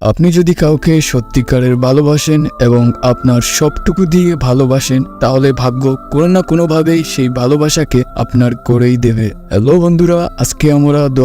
আপনি যদি কাউকে সত্যিকারের ভালোবাসেন এবং আপনার সবটুকু দিয়ে ভালোবাসেন, তাহলে ভাগ্য কোনো না কোনোভাবেই সেই ভালোবাসাকে আপনার করেই দেবে। হ্যালো বন্ধুরা, আজকে আমরা দু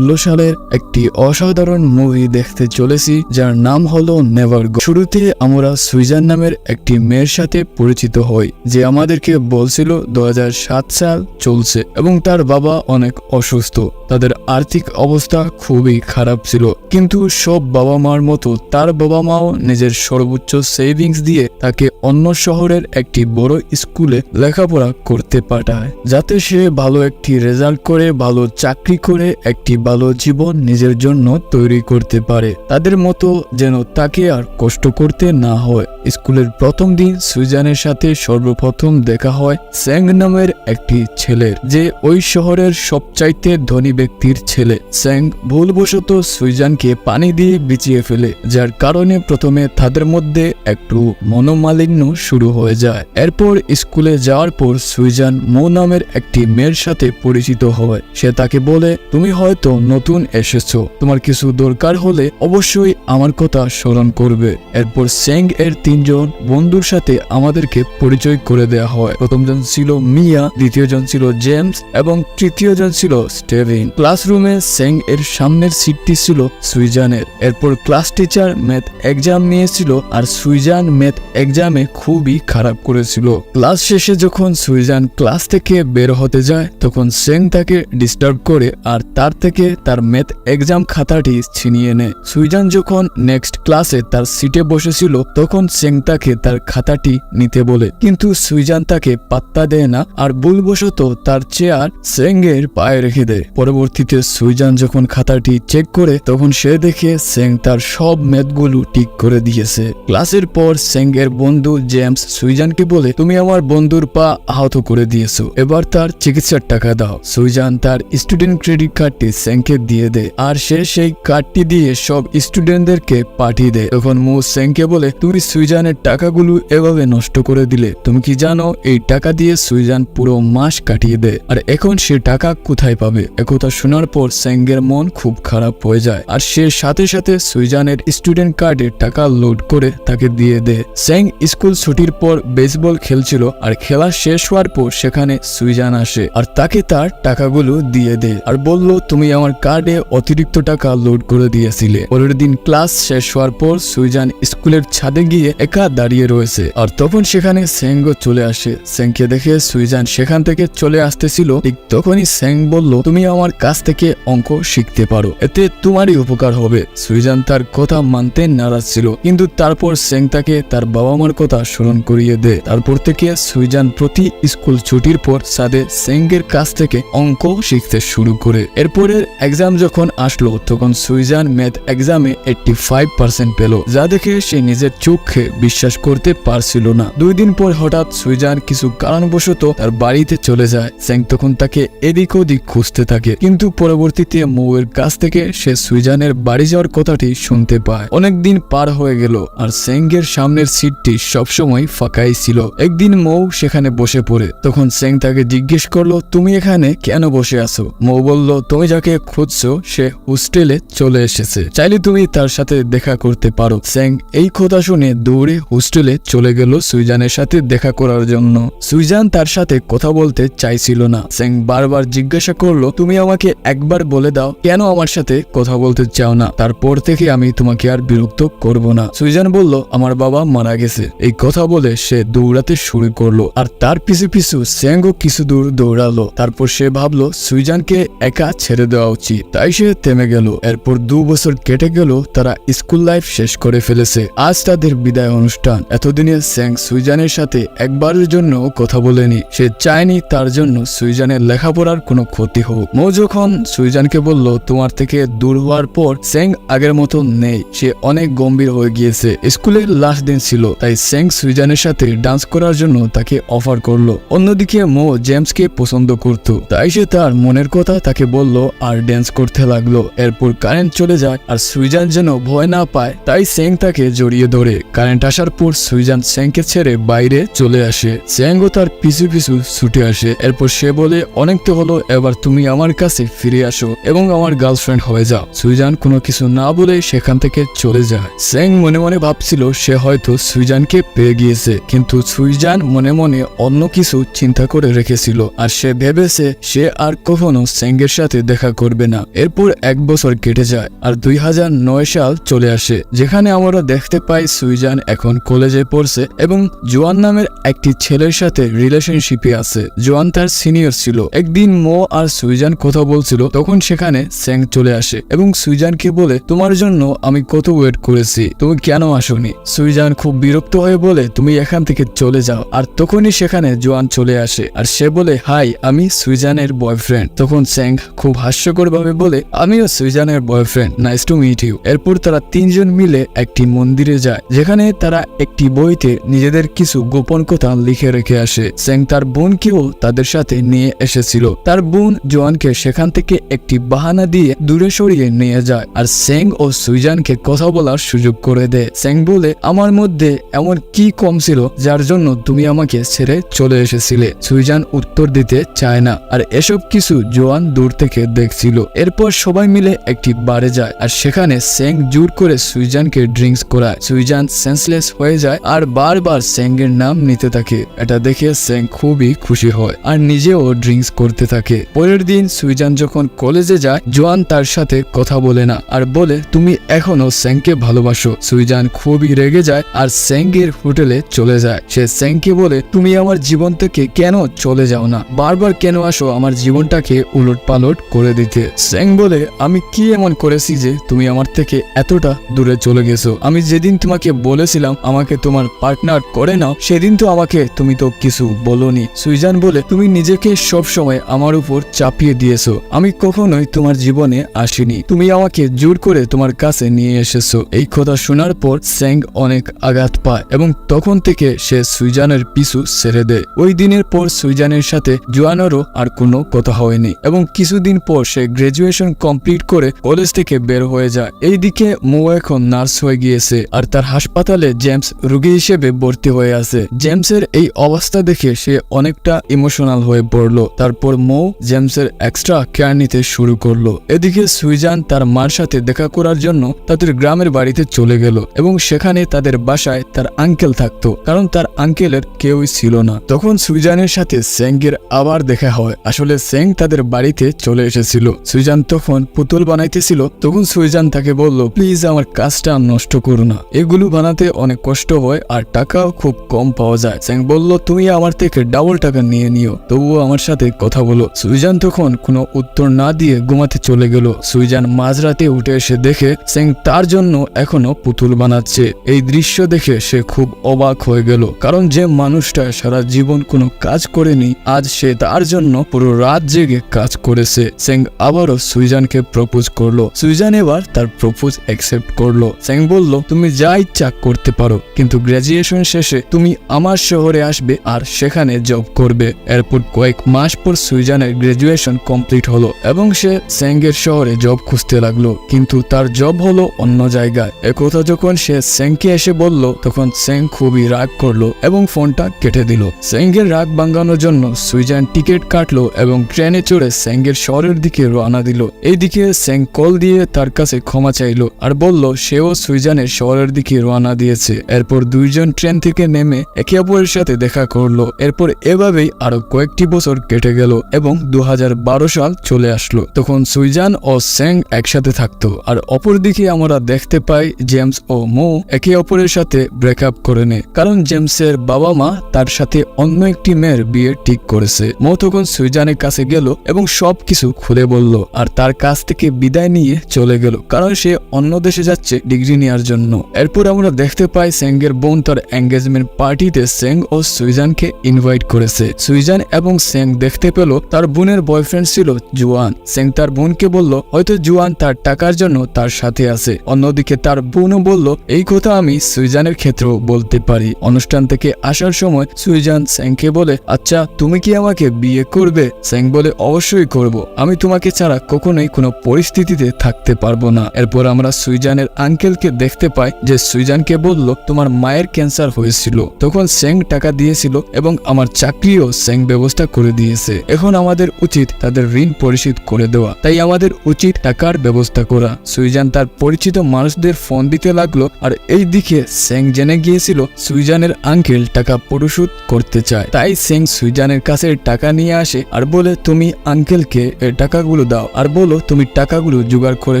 সালের একটি অসাধারণ মুভি দেখতে চলেছি, যার নাম হলো নেভার গো শুরুতে আমরা সুইজার নামের একটি মেয়ের সাথে পরিচিত হই, যে আমাদেরকে বলছিল দু হাজার সাত সাল চলছে এবং তার বাবা অনেক অসুস্থ। তাদের আর্থিক অবস্থা খুবই খারাপ ছিল, কিন্তু সব বাবা মার মতো তার বাবা মাও নিজের সর্বোচ্চ সেভিংস দিয়ে তাকে অন্য শহরের একটি বড় স্কুলে লেখাপড়া করতে পাঠায়, যাতে সে ভালো একটি রেজাল্ট করে, ভালো চাকরি করে, একটি ভালো জীবন নিজের জন্য তৈরি করতে পারে। তাদের মতো যেন তাকে আর কষ্ট করতে না হয়। স্কুলের প্রথম দিন সুইজানের সাথে সর্বপ্রথম দেখা হয় স্যাং নামের একটি ছেলের, যে ওই শহরের সবচাইতে ধনী ব্যক্তির ছেলে। স্যাং ভুলবশত সুইজানকে পানি দিয়ে বিচিয়ে ফেলে, যার কারণে প্রথমে তাদের মধ্যে একটু মনোমালিন্য শুরু হয়ে যায়। এরপর স্কুলে যাওয়ার পর সুইজান মো নামের একটি মেয়ের সাথে পরিচিত হয়। সে তাকে বলে, তুমি হয়তো নতুন এসেছ। তোমার কিছু দরকার হলে অবশ্যই আমার কথা স্মরণ করবে। এরপর স্যাং এর তিনজন বন্ধুর সাথে আমাদেরকে পরিচয় করে দেওয়া হয়। প্রথমজন ছিল মিয়া, দ্বিতীয়জন ছিল জেমস এবং তৃতীয়জন ছিল স্টেভিন। ক্লাসরুমে স্যাং এর সামনের সিটটি ছিল সুইজানের। এরপর ক্লাস টিচার ম্যাথ এক্সাম নিয়েছিল আর সুইজান ম্যাথ এক্সামে খুবই খারাপ করেছিল। ক্লাস শেষে যখন সুইজান ক্লাস থেকে বের হতে যায়, তখন সেং তাকে ডিস্টার্ব করে আর তার থেকে তার ম্যাথ এক্সাম খাতাটি ছিনিয়ে নেয়। সুইজান যখন নেক্সট ক্লাসে তার সিটে বসেছিল, তখন সেং তাকে তার খাতাটি নিতে বলে। কিন্তু সুইজান তাকে পাত্তা দেয় না আর ভুলবশত তার চেয়ার সেং এর পায়ে রেখে দেয়। পরবর্তীতে সুইজান যখন খাতাটি চেক করে, তখন সে দেখে সেং তার সব ম্যাথগুলো ঠিক করে দিয়েছে। ক্লাসের পর সেং এর বন্ধু জেমস সুইজানকে বলে, তুমি আমার বন্ধুর পা আহত করে দিয়েছ, এবার তার চিকিৎসার টাকা দাও। সুইজান তার স্টুডেন্ট ক্রেডিট কার্ডটি সেংকে দিয়ে দেয়, আর সে সেই কার্ডটি দিয়ে সব স্টুডেন্টদেরকে পাঠিয়ে দেয়। তখন মু সেংকে বলে, তুমি সুইজানের টাকাগুলো এভাবে নষ্ট করে দিলে, তুমি কি জানো, এই টাকা দিয়ে সুইজান পুরো মাস কাটিয়ে দেয়, আর এখন সে টাকা কোথায় পাবে? একথা শোনার পর সেঙ্গের মন খুব খারাপ হয়ে যায়, আর সে সাথে সাথে সুইজানের স্টুডেন্ট কার্ডে টাকা লোড করে তাকে দিয়ে দেয়। সেং স্কুল ছুটির পর বেসবল খেলছিল আর খেলা শেষ হওয়ার পর সেখানে সুইজান আসে আর তাকে তার টাকাগুলো দিয়ে দেয় আর বলল, তুমি আমার কার্ডে অতিরিক্ত টাকা লোড করে দিয়েছিলে। পরের দিন ক্লাস শেষ হওয়ার পর সুইজান স্কুলের ছাদে গিয়ে একা দাঁড়িয়ে রয়েছে আর তখন সেখানে সেঙ্গো চলে আসে। সেংকে দেখে সুইজান সেখান থেকে চলে আসতেছিল। ঠিক তখনই স্যাং বলল, তুমি আমার কাছ থেকে অঙ্ক শিখতে পারো। এতে তোমারই উপকার হবে। সুইজান তার কথা মানতে নারাজ ছিল। কিন্তু তারপর সেং তাকে তার বাবা মার কথা স্মরণ করিয়ে দেয় তারপর থেকে সুইজান প্রতি স্কুল ছুটির পর সাদে সেঙ্গের কাছ থেকে অঙ্ক শিখতে শুরু করে। এরপরের এক্সাম যখন আসলো, তখন সুইজান ম্যাথ এক্সামে এইটটি ফাইভ পার্সেন্ট পেল। যা দেখে সে নিজের চোখে বিশ্বাস করতে পারছিল না। দুই দিন পর হঠাৎ সুইজান কিছু কারণবশত তার বাড়িতে চলে যায়। সেং তখন তাকে এদিক ওদিক খুঁজতে থাকে। কিন্তু পরবর্তীতে মৌয়ের কাছ থেকে সে সুইজানের বাড়ি যাওয়ার কথাটি শুনতে পায়। অনেকদিন পার হয়ে গেল আর সেঙ্গের সামনের সিটটি সবসময় ফাঁকাই ছিল। একদিন মৌ সেখানে বসে পড়ে। তখন সেং তাকে জিজ্ঞেস করল, তুমি এখানে কেন বসে আছো? মৌ বলল, তুমি যাকে খুঁজছো, সে হোস্টেলে চলে এসেছে। চাইলে তুমি তার সাথে দেখা করতে পারো। সেং এই কথা শুনে দৌড়ে হোস্টেলে চলে গেল সুইজানের সাথে দেখা করার জন্য। সুইজান তার সাথে কথা বলতে চাইছিল না। সেং বারবার জিজ্ঞাসা করল, তুমি আমাকে একবার বলে দাও, কেন আমার সাথে কথা বলতে চাও না? তারপর থেকে আমি তোমাকে আর বিরক্ত করব না। সুইজান বলল, আমার বাবা মারা গেছে। এই কথা বলে সে দৌড়াতে শুরু করল আর তার পিছু পিছু স্যাঙ্গও কিছু দূর দৌড়ালো। তারপর সে ভাবলো, সুইজানকে একা ছেড়ে দেওয়া উচিত। তাই সে থেমে গেল। এরপর দু বছর কেটে গেল, তারা স্কুল লাইফ শেষ করে ফেলেছে। আজ তাদের বিদায় অনুষ্ঠান। এতদিনে স্যাং সুইজানের সাথে একবারের জন্য কথা বলেনি। সে চায়নি তার জন্য সুইজানের লেখাপড়ার কোনো ক্ষতি হোক। মো যখন সুইজানকে বলল, তোমার থেকে দূর হওয়ার পর স্যাং আগের মতো নেই। সে অনেক গম্ভীর হয়ে গিয়েছে। স্কুলের লাস্ট দিন ছিল, তাই স্যাং সুইজানের সাথে ডান্স করার জন্য তাকে অফার করল। অন্যদিকে মো জেমসকে পছন্দ করত। তাই সে তার মনের কথা তাকে বলল আর ড্যান্স করতে লাগল। এরপর কারেন্ট চলে যায় আর সুইজান যেন ভয় না পায়, তাই স্যাং তাকে জড়িয়ে ধরে। কারেন্ট আসার পর সুইজান স্যাংকে ছেড়ে বাইরে চলে আসে। স্যাংও তার পিছু পিছু ছুটে আসে। এরপর সে বলে, অনেক তো হলো, এবার তুমি আমার কাছে ফিরে আসো এবং আমার গার্লফ্রেন্ড হয়ে যাও। সুইজান কোনো কিছু না বলে সেখান থেকে চলে যায়। সেং মনে মনে ভাবছিল সে হয়তো সুইজানকে পেয়ে গিয়েছে, কিন্তু সুইজান মনে মনে অন্য কিছু চিন্তা করে রেখেছিল আর সে ভেবেছে সে আর কখনো সেঙ্গের সাথে দেখা করবে না। এরপর এক বছর কেটে যায় আর দুই হাজার নয় সাল চলে আসে, যেখানে আমরা দেখতে পাই সুইজান এখন কলেজে পড়ছে এবং জোয়ান নামের একটি ছেলের সাথে রিলেশনশিপে আছে। জোয়ান তার সিনিয়র ছিল। একদিন মো আর সুইজান কথা বলছিল, তখন সেখানে স্যাং চলে আসে এবং সুইজানকে বলে, তোমার জন্য আমি কত ওয়েট করেছি। তুমি কেন আসোনি? সুইজান খুব বিরক্ত হয়ে বলে, তুমি এখান থেকে চলে যাও। আর তখনই সেখানে জোয়ান চলে আসে আর সে বলে, হাই, আমি সুইজানের বয়ফ্রেন্ড তখন স্যাং খুব হাস্যকর ভাবে বলে, আমিও সুইজানের boyfriend nice to meet you এরপর তারা তিনজন মিলে একটি মন্দিরে যায়, যেখানে তারা একটি বইতে নিজেদের কিছু গোপন কথা লিখে রেখে আসে। স্যাং তার বোনকেও তাদের সাথে নিয়ে এসেছিল। তার বোন জোয়ানকে সেখান থেকে একটি বাহানা দিয়ে দূরে সরিয়ে নিয়ে যায় আর স্যাং ও সুইজানকে কথা বলার সুযোগ করে দেয় স্যাং বলে, আমার মধ্যে এমন কি কম ছিল যার জন্য তুমি আমাকে ছেড়ে চলে এসেছিলে? সুইজান উত্তর দিতে চায় না। আর এসব কিছু জোয়ান দূর থেকে দেখছিল। এরপর সবাই মিলে একটি বারে যায় আর সেখানে স্যাং জোর করে সুইজানকে ড্রিঙ্কস করায়। সুইজান সেন্সলেস হয়ে যায় আর বারবার স্যাংয়ের নাম নিতে থাকে। এটা দেখে স্যাং খুবই খুশি হয় আর নিজেও ড্রিঙ্কস করতে থাকে। পরের দিন সুইজান যখন কলেজে যায়, জোয়ান তার সাথে কথা বলে না আর বলে, তুমি এখনও স্যাংকে ভালোবাসো। সুইজান খুবই রেগে যায় আর স্যাংয়ের হোটেলে চলে যায়। সে স্যাংকে বলে, তুমি আমার জীবন থেকে কেন চলে যাও না? বারবার কেন আসো আমার জীবনটাকে উলট পালট করে দিতে? স্যাং বলে, আমি কি এমন করেছি যে তুমি আমার থেকে এতটা দূরে চলে গেছো? আমি যেদিন তোমাকে বলেছিলাম আমাকে তোমার পার্টনার করে নাও, সেদিন তো আমাকে তুমি তো কিছু বলনি। সুইজান বলে, তুমি নিজেকে সব সময় আমার উপর চাপিয়ে দিয়েছ। আমি কখনোই তোমার জীবনে আসিনি। তুমি আমাকে জোর করে তোমার কাছে নিয়ে এসেছ। এই কথা শোনার পর স্যাং অনেক আঘাত পায় এবং তখন থেকে সে সুইজানের পিছু ছেড়ে দেয়। ওই দিনের পর সুইজানের সাথে জোয়ানেরও আর কোনো কথা হয়নি এবং কিছুদিন পর সে গ্রাজুয়েশন কমপ্লিট করে কলেজ থেকে বের হয়ে যায়। এইদিকে মো এখন নার্স হয়ে গিয়েছে আর তার হাসপাতালে জেমস রুগী হিসেবে ভর্তি হয়ে আছে। জেমসের এই অবস্থা দেখে সে অনেকটা ইমোশনাল হয়ে পড়ল। তারপর মো জেমসের এক্সট্রা কেয়ার নিতে শুরু করল। এদিকে সুইজান তার মার সাথে দেখা করার জন্য তাদের গ্রামের বাড়িতে চলে গেল এবং সেখানে তাদের বাসায় তার আঙ্কেল থাকতো, কারণ তার আঙ্কেলের কেউই ছিল না। তখন সুইজানের সাথে স্যাংয়ের আবার দেখা হয়। আসলে স্যাং তাদের বাড়িতে চলে এসেছিল। সুইজান তখন পুতুল বানাইতেছিল। তখন সুইজান তাকে বলল, প্লিজ আমার কাজটা নষ্ট করো না। এগুলো বানাতে অনেক কষ্ট হয় আর টাকাও খুব কম পাওয়া যায়। স্যাং বলল, তুমি আমার থেকে ডাবল টাকা নিয়ে নিও। তবুও আমার সাথে কথা বলো। সুইজান তখন কোনো উত্তর না দিয়ে ঘুমাতে চলে গেল। সুইজান মাঝরাতে উঠে এসে দেখে স্যাং তার জন্য এখনও পুতুল বানাচ্ছে। এই দৃশ্য দেখে সে খুব অবাক হয়ে গেল, কারণ যে মানুষটা সারা জীবন কোনো কাজ করেনি, আজ সে তার জন্য পুরো রাত জেগে কাজ করেছে। স্যাং আবারও সুইজানকে প্রপোজ করল। সুইজান এবার তার প্রপোজ অ্যাকসেপ্ট করল। স্যাং বলল, তুমি যা ইচ্ছা করতে পারো, কিন্তু গ্রাজুয়েশন শেষে তুমি আমার শহরে আসবে আর সেখানে জব করবে। এরপর কয়েক মাস পর সুইজানের গ্রাজুয়েশন কমপ্লিট হলো এবং সে স্যাংয়ের শহরে জব খুঁজতে লাগল। কিন্তু তার জব হলো অন্য জায়গায়। একথা যখন সে স্যাংকে এসে বলল, তখন স্যাং খুবই রাগ করল এবং ফোনটা কেটে দিল। স্যাংয়ের রাগ ভাঙানোর জন্য সুইজান টিকিট কাটলো এবং ট্রেনে চড়ে স্যাংয়ের শহরের দিকে রওনা দিল। এইদিকে স্যাং কল দিয়ে তার কাছে ক্ষমা চাইলো আর বলল, সেও সুইজানের শহরের দিকে রওনা দিয়েছে। এরপর দুইজন ট্রেন থেকে নেমে একে অপরের সাথে দেখা করল। এরপর এভাবেই আরও কয়েকটি বছর কেটে গেল এবং দু হাজার বারো সাল চলে আসলো। তখন সুইজান ও স্যাং একসাথে থাকতো আর অপরদিকে আমরা দেখতে পাই জেমস ও মো একে অপরের সাথে ব্রেকআপ করে নেয়। কারণ জেমসের বাবা মা তার সাথে অন্য একটি মেয়ের বিয়ে ঠিক করেছে। মো তখন সুইজানের কাছে গেল এবং সবকিছু খুলে বলল আর তার কাছ থেকে বিদায় নিয়ে চলে গেল। কারণ সে অন্য দেশে যাচ্ছে ডিগ্রি নেওয়ার জন্য। এরপর আমরা দেখতে পাই সেঙ্গের বোন তার এঙ্গেজমেন্ট পার্টিতে সেং ও সুইজানকে ইনভাইট করেছে। সুইজান এবং সেং দেখতে পেল তার বোনের বয়ফ্রেন্ড ছিল জুয়ান। সেং তার বোনকে বলল, হয়তো জুয়ান তার টাকার জন্য তার সাথে আছে। অন্যদিকে তার বোনও বলল, এই কথা আমি সুইজানের ক্ষেত্রেও বলতে পারি। অনুষ্ঠান থেকে আসার সময় সুইজান স্যাংকে বলে আচ্ছা তুমি কি আমাকে বিয়ে করবে? স্যাং বলে, অবশ্যই করব। আমি তোমাকে ছাড়া কখনোই কোনো পরিস্থিতিতে থাকতে পারব না। এরপর আমরা সুইজানের আঙ্কেলকে দেখতে পাই যে সুইজানকে বলল, তোমার মায়ের ক্যান্সার হয়েছিল। তখন স্যাং টাকা দিয়েছিল এবং আমার চাকরিও স্যাং ব্যবস্থা করে দিয়েছে। এখন আমাদের উচিত তাদের ঋণ পরিশোধ করে দেওয়া। তাই আমাদের উচিত টাকার ব্যবস্থা করা। সুইজান তার পরিচিত মানুষদের ফোন দিতে লাগল আর এই দিকে সেং জেনে গিয়েছিল সুইজানের আঙ্কেল টাকা পরিশোধ করতে চায়। তাই সেং সুইজানের কাছে টাকা নিয়ে আসে আর বলে, তুমি আঙ্কেলকে টাকাগুলো দাও আর বলো, তুমি টাকাগুলো জোগাড় করে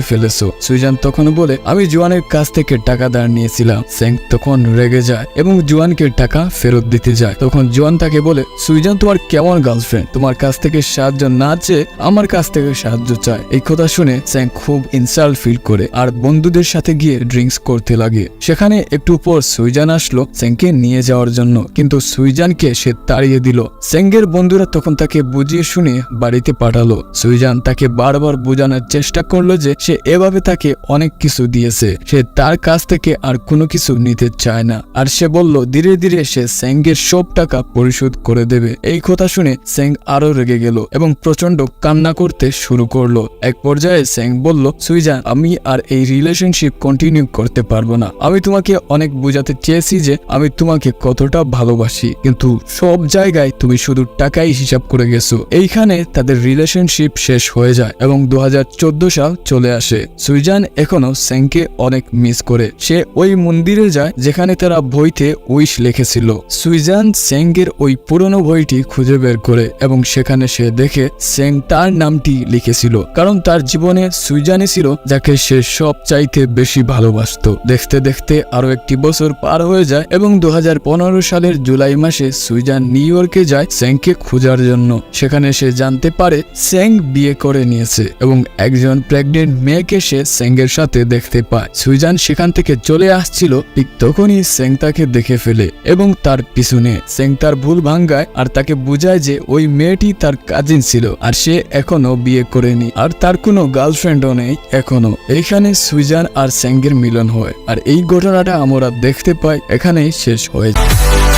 ফেলেছো। সুইজান তখন বলে, আমি জোয়ানের কাছ থেকে টাকা ধার নিয়েছিলাম। সেং তখন রেগে যায় এবং জোয়ানকে টাকা ফেরত দিতে যায়। তখন জোয়ান তাকে বলে, সুইজান, তোমার কেমন গার্লফ্রেন্ড? তোমার কাছ থেকে সাহায্য না চেয়ে আমার কাছ থেকে সাহায্য চায়। এই কথা শুনে স্যাং খুব ইনসাল্ট ফিল করে। আর বন্ধুদের সাথে গিয়ে ড্রিঙ্কস করতে লাগে। সেখানে একটু পর সুইজান আসলো স্যাংকে নিয়ে যাওয়ার জন্য। কিন্তু সুইজানকে সে তাড়িয়ে দিল। স্যাঙ্গের বন্ধুরা তখন তাকে বুঝিয়ে শুনে বাড়িতে পাঠালো। সুইজান তাকে বারবার বোঝানোর চেষ্টা করল যে সে এভাবে তাকে অনেক কিছু দিয়েছে। সে তার কাছ থেকে আর কোনো কিছু নিতে চায় না। আর সে বলল, ধীরে ধীরে সে স্যাঙ্গের সব টাকা পরিশোধ করে দেবে। এই কথা শুনে স্যাং আরও রেগে গেল এবং প্রচণ্ড কান্না করতে শুরু করল। এক পর্যায়ে স্যাং বলল, সুইজান, আমি আর এই রিলেশনশিপ কন্টিনিউ করতে পারব না। আমি তোমাকে অনেক বোঝাতে চেয়েছি যে আমি তোমাকে কতটা ভালোবাসি, কিন্তু সব জায়গায় তুমি শুধু টাকাই হিসাব করে গেছো। এইখানে তাদের রিলেশনশিপ শেষ হয়ে যায় এবং দু সাল চলে আসে। সুইজান এখনও স্যাংকে অনেক মিস করে। সে ওই মন্দিরে যায় যেখানে তারা বইতে উইশ লিখেছিল। সুইজান স্যাঙ্গের ওই পুরনো বইটি খুঁজে বের করে এবং সেখানে সে দেখে স্যাং তার নামটি লিখেছিল। কারণ তার জীবনে সুইজানে ছিল যাকে সে সব চাইতে বেশি ভালোবাসতো। দেখতে দেখতে আরও একটি বছর পার হয়ে যায় এবং দু হাজার পনেরো সালের জুলাই মাসে সুইজান নিউ ইয়র্কে যায় স্যাংকে খোঁজার জন্য। সেখানে সে জানতে পারে স্যাং বিয়ে করে নিয়েছে এবং একজন প্রেগনেন্ট মেয়েকে সে স্যাংয়ের সাথে দেখতে পায়। সুইজান সেখান থেকে চলে আসছিল, ঠিক তখনই স্যাং তাকে দেখে ফেলে এবং তার পিছনে স্যাং তার ভুল ভাঙ্গায় আর তাকে বুঝায় যে ওই মেয়েটি তার কাজিন ছিল আর সে এখনও বিয়ে করেনি। আর তার কোনো গার্লফ্রেন্ডও নেই এখনও। এইখানে সুইজান আর স্যাঙ্গের মিলন হয়, আর এই ঘটনাটা আমরা দেখতে পাই এখানেই শেষ হয়ে যায়।